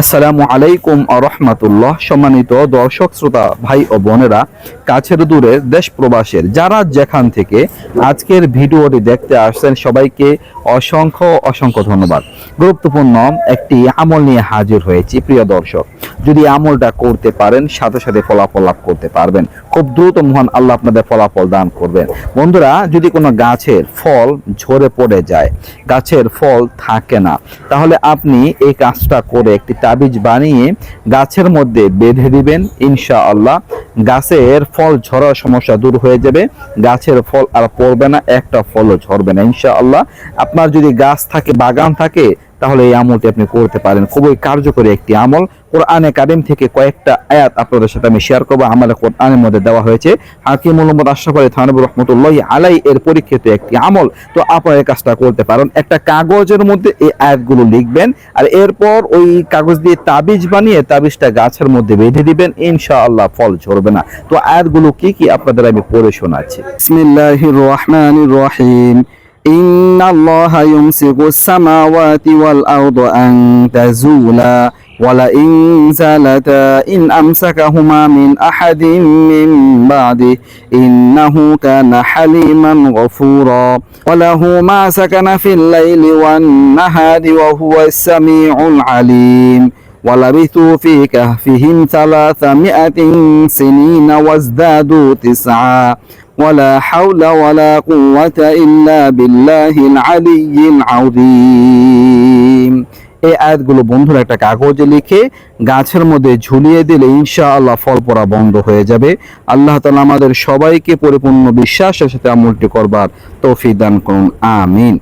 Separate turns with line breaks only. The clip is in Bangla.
আসসালামু আলাইকুম রহমাতুল্লাহ। সম্মানিত দর্শক, শ্রোতা, ভাই ও বোনেরা, কাছের দূরের দেশ প্রবাসের যারা যেখান থেকে আজকের ভিডিওটি দেখতে আসছেন, সবাইকে অসংখ্য অসংখ্য ধন্যবাদ। গুরুত্বপূর্ণ একটি আমল নিয়ে হাজির হয়েছি, প্রিয় দর্শক। যদি আমলটা করতে পারেন, সাথে সাথে ফলাফল লাভ করতে পারবেন। খুব দ্রুত মহান আল্লাহ আপনাদের ফলাফল দান করবেন। বন্ধুরা, যদি কোনো গাছের ফল ঝরে পড়ে যায়, গাছের ফল থাকে না, তাহলে আপনি এই কাজটা করে একটি তাবিজ বানিয়ে গাছের মধ্যে বেঁধে দিবেন ইনশা আল্লাহ গাছের ফল ঝরার সমস্যা দূর হয়ে যাবে। গাছের ফল আর পড়বে না, একটা ফলও ঝরবে না ইনশা আল্লাহ আপনার যদি গাছ থাকে, বাগান থাকে তাহলে এই আমলটি আপনি করতে পারেন। খুবই কার্যকরী একটি আমল। কোরআনে কারিম থেকে কয়েকটা আয়াত আপনাদের সাথে আমি শেয়ার করব। আমাদের কোরআনের মধ্যে দেওয়া হয়েছে, হাকিম মোহাম্মদ আশরাফ আলী থানবুর রহমতুল্লাহ আলাই এর পরীক্ষিত একটি আমল। তো আপনারা এই কাজটা করতে পারেন। একটা কাগজের মধ্যে এই আয়াতগুলো লিখবেন আর এরপর ওই কাগজ দিয়ে তাবিজ বানিয়ে তাবিজটা গাছের মধ্যে বেঁধে দিবেন। ইনশাআল্লাহ ফল ঝরবে না। তো আয়াতগুলো কি কি আপনাদের আমি পড়ে শোনাচ্ছি। রহিম। إن الله يمسك السماوات والأرض أن تزولا ولئن زالتا إن أمسكهما من أحد من بعده إنه كان حليما غفورا وله ما سكن في الليل والنهار وهو السميع العليم ولبثوا في كهفهم ثلاثمائة سنين وازدادوا تسعا ولا حول ولا قوة إلا بالله العلي العظيم এই আয়াতগুলো বন্ধুরা একটা কাগজে লিখে গাছের মধ্যে ঝুলিয়ে দিলে ইনশাআল্লাহ ফল পড়া বন্ধ হয়ে যাবে আল্লাহ তাআলা আমাদের সবাইকে পরিপূর্ণ বিশ্বাসের সাথে আমলটি করবার তৌফিক দান করুন আমিন